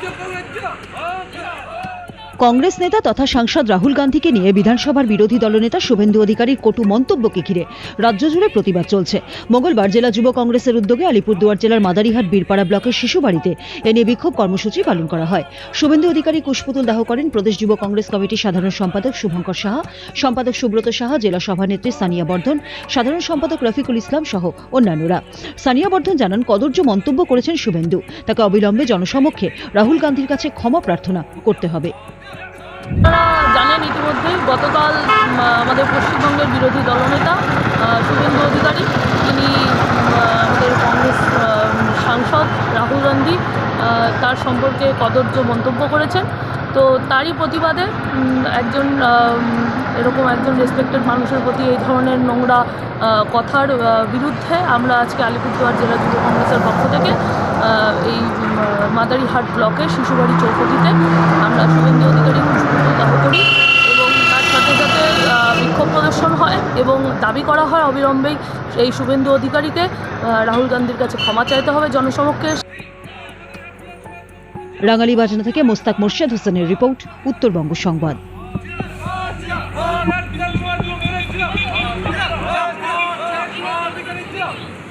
别别别别打别 কংগ্রেস নেতা তথা সাংসদ রাহুল গান্ধীকে নিয়ে বিধানসভার বিরোধী দলনেতা শুভেন্দু অধিকারীর কটু মন্তব্যকে ঘিরে রাজ্য জুড়ে প্রতিবাদ চলছে। মঙ্গলবার জেলা যুব কংগ্রেসের উদ্যোগে আলিপুরদুয়ার জেলার মাদারিহাট বীরপাড়া ব্লকের শিশু বাড়িতে এ নিয়ে বিক্ষোভ কর্মসূচি পালন করা হয়। শুভেন্দু অধিকারী কুশপুতুল দাহ করেন প্রদেশ যুব কংগ্রেস কমিটির সাধারণ সম্পাদক শুভঙ্কর সাহা, সম্পাদক সুব্রত সাহা, জেলা সভানেত্রী সানিয়া বর্ধন, সাধারণ সম্পাদক রফিকুল ইসলাম সহ অন্যান্যরা। সানিয়া বর্ধন জানান কদর্য মন্তব্য করেছেন শুভেন্দু। তাকে অবিলম্বে জনসমক্ষে রাহুল গান্ধীর কাছে ক্ষমা প্রার্থনা করতে হবে। জানেন ইতিমধ্যেই গতকাল আমাদের পশ্চিমবঙ্গের বিরোধী দলনেতা শুভেন্দু অধিকারী, তিনি আমাদের কংগ্রেস সাংসদ রাহুল গান্ধী তার সম্পর্কে কদর্য মন্তব্য করেছেন। তো তারই প্রতিবাদে একজন এরকম একজন রেসপেক্টেড মানুষের প্রতি এই ধরনের নোংরা কথার বিরুদ্ধে আমরা আজকে আলিপুরদুয়ার জেলা যুব কংগ্রেসের পক্ষ থেকে এই মাদারিহাট ব্লকের শিশুবাড়ি চৌপতিতে প্রদর্শন হয় এবং দাবি করা হয় অবিলম্বেই এই শুভেন্দু অধিকারীকে রাহুল গান্ধীর কাছে ক্ষমা চাইতে হবে জনসমক্ষে। রাঙালি বাজনা থেকে মোস্তাক মোর্শেদ হোসেনের রিপোর্ট উত্তরবঙ্গ সংবাদ। Yeah.